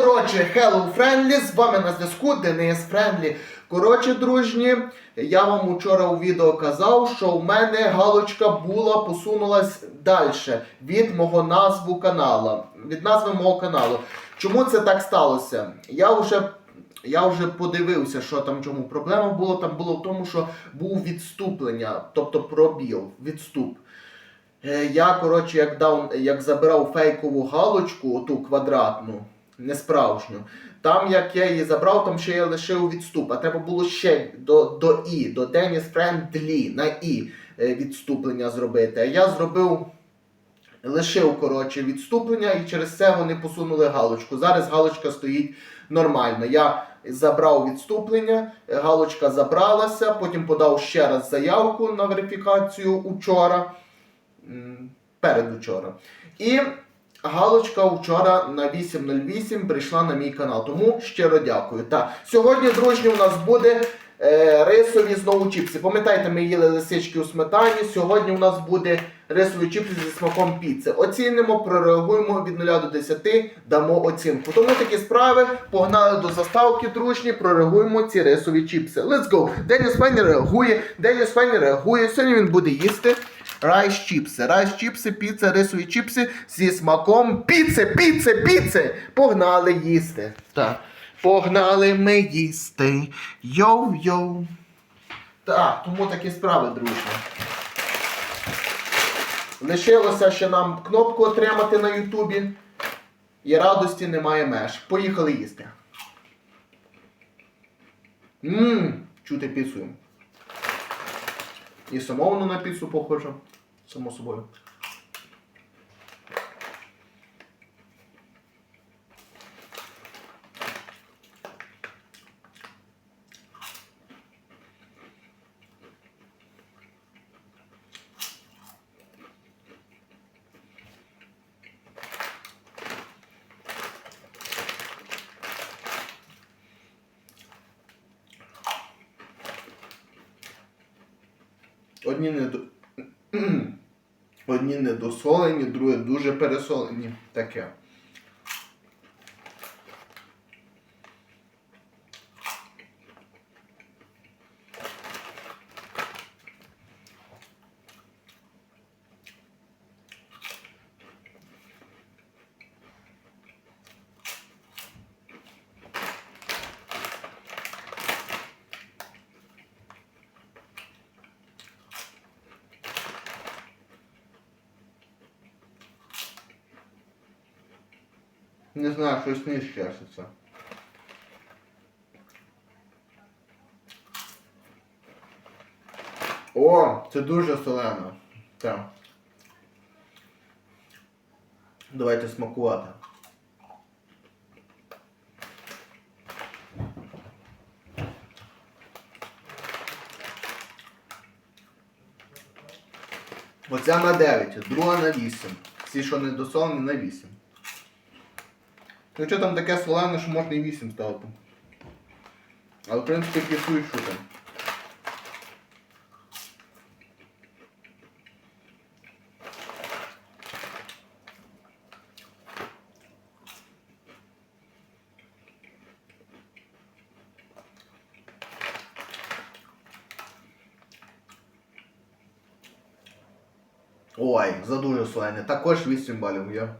Коротше, Hello Friendly, з вами на зв'язку Денис Френдлі. Коротше, дружні, я вам вчора у відео казав, що у мене галочка була посунулась далі від мого назву канала, від назви мого каналу. Чому це так сталося? Я вже я вже подивився, що там чому проблема була. Там було в тому, що був відступлення, тобто пробіл, відступ. Е, Я, коротше, як дав, як забирав фейкову галочку, оту квадратну, не справжню, там, як я її забрав, там ще я лишив відступ. А треба було ще до, до І, до Dennis Friendly, на І е, відступлення зробити. А я зробив, лишив, коротше, відступлення, і через це вони посунули галочку. Зараз галочка стоїть нормально. Я забрав відступлення, галочка забралася, потім подав ще раз заявку на верифікацію учора. Передучора. І галочка вчора на 8.08 прийшла на мій канал. Тому щиро дякую. Та сьогодні, дружні, у нас буде е, рисові знову чіпси. Пам'ятаєте, ми їли лисички у сметані. Сьогодні у нас буде рисові чіпси зі смаком піци. Оцінимо, прореагуємо від 0 до 10, дамо оцінку. Тому такі справи. Погнали до заставки, дружні, прореагуємо ці рисові чіпси. Let's go! Деніс Фенні реагує, Деніс Фенні реагує. Сьогодні він буде їсти. Райс чіпси, райс чіпси, піца, рисові чіпси зі смаком піци, піци, піци. Погнали їсти. Так. Погнали ми їсти. Йоу-йоу. Так, тому такі справи, друзі. Лишилося ще нам кнопку отримати на Ютубі. І радості немає меж. Поїхали їсти. Ммм, чути піцу. І само воно на піцу похоже. Само собою. Одні не до... Одні недосолені, друге дуже пересолені. Таке. Не знаю, щось не щаститься. О, це дуже солено. Так. Давайте смакувати. Оця на 9, друга на 8. Всі, що не досолені, на 8. Ну що там таке солене, що можна і 8 ставити. Але в принципі кисують що там. Ой, за дуже солене. Також 8 балів. Я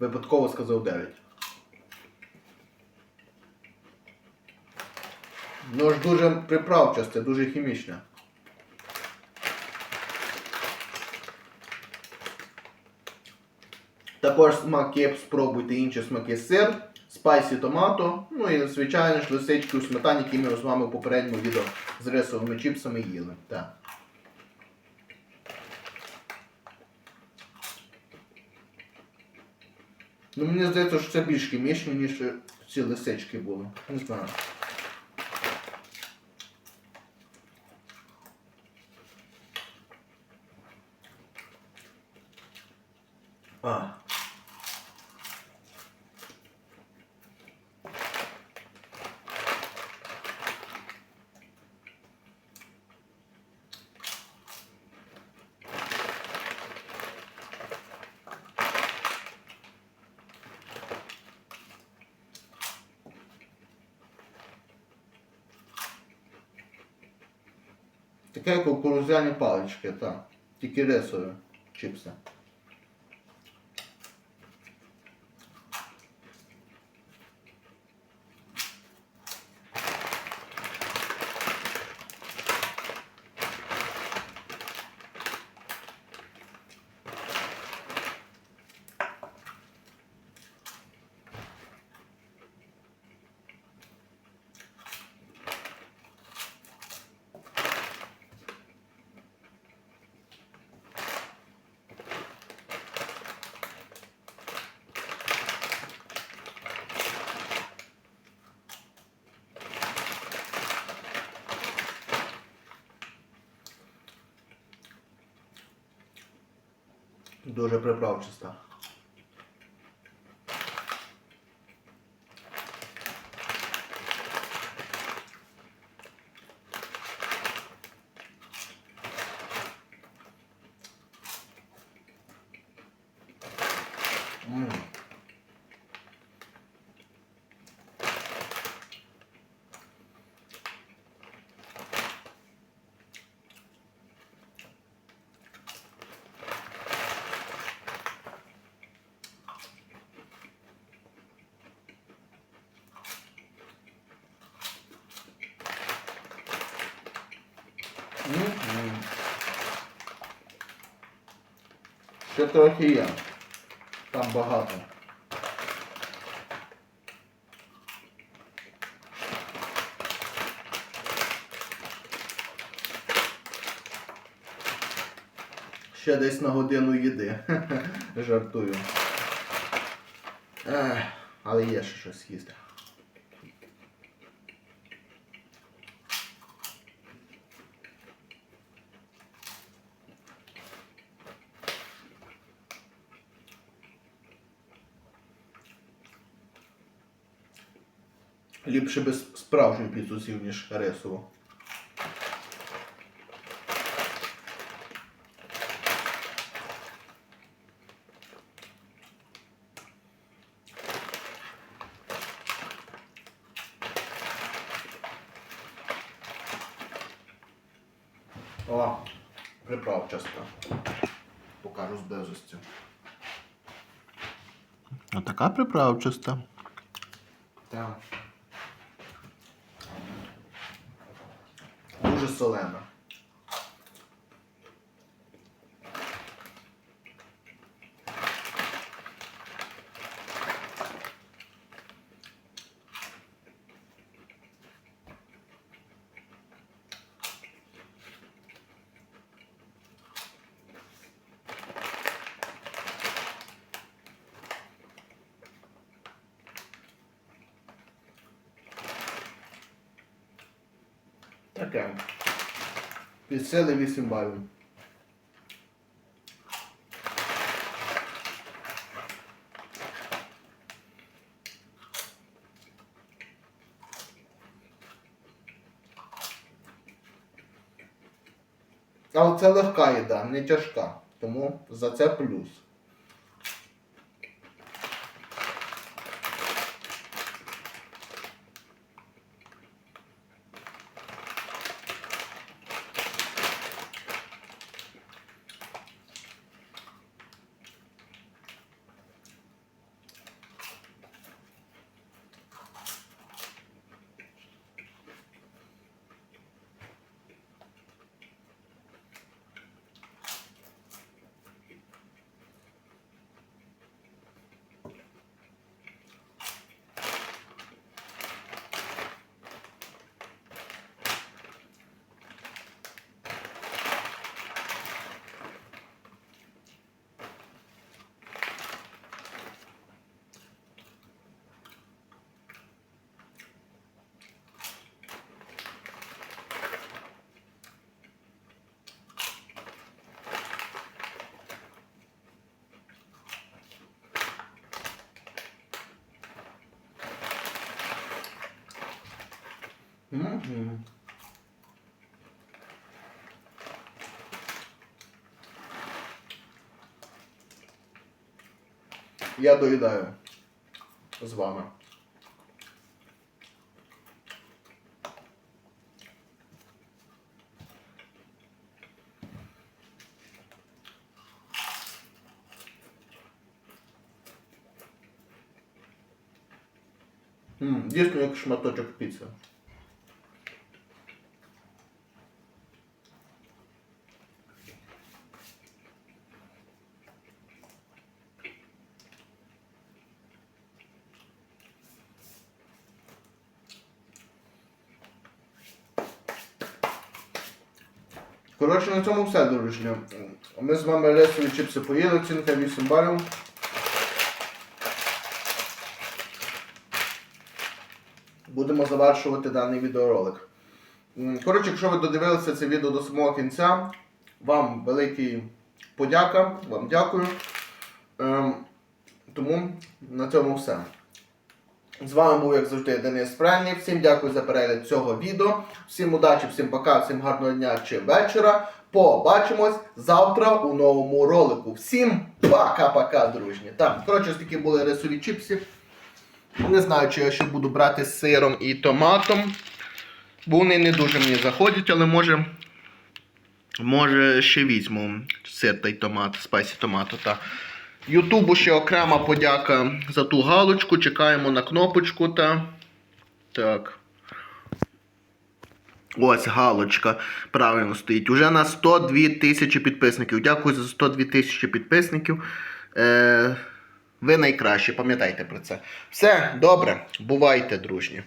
випадково сказав 9. Ну ж дуже приправчасте, дуже хімічне. Також смаки спробуйте інші смаки сир, спайсі томато, ну і звичайно ж лисички у сметані, які ми з вами в попередньому відео з рисовими чіпсами їли. Так. Ну мені здається, що це більш хімічні, ніж ці лисички були. Не знаю. Таке кукурудзяні палички, так. Тільки рисові чіпси. Дуже приправчиста. Ще трохи є. Там багато. Ще десь на годину їди. Жартую. Ех, але є ще щось їсти. Ліпше без справжню піцу сів, ніж рисову. О, приправчаста. Покажу з зблизості. Отака приправчаста. Так. Дуже солена. Таке. Від сили 8 балів. Але це легка їда, не тяжка. Тому за це плюс. Я доїдаю з вами. Дійсно, як шматочок піци. Коротше, на цьому все, дружні. Ми з вами рисові чіпси поїли, оцінка 8 балів. Будемо завершувати даний відеоролик. Коротше, якщо ви додивилися це відео до самого кінця, вам великий подяка, вам дякую. Ем, тому на цьому все. З вами був, як завжди, Денис Френлі. Всім дякую за перегляд цього відео. Всім удачі, всім пока, всім гарного дня чи вечора. Побачимось завтра у новому ролику. Всім пока-пока, дружні. Так, коротше, такі були рисові чіпси. Не знаю, чи я ще буду брати з сиром і томатом. Бо вони не дуже мені заходять, але може. Може ще візьму сир та й томат, спайсі томату. Та. Ютубу ще окрема подяка за ту галочку. Чекаємо на кнопочку та. Так. Ось галочка правильно стоїть. Уже на 102 тисячі підписників. Дякую за 102 тисячі підписників. Е, ви найкращі, пам'ятайте про це. Все, добре, бувайте, дружні.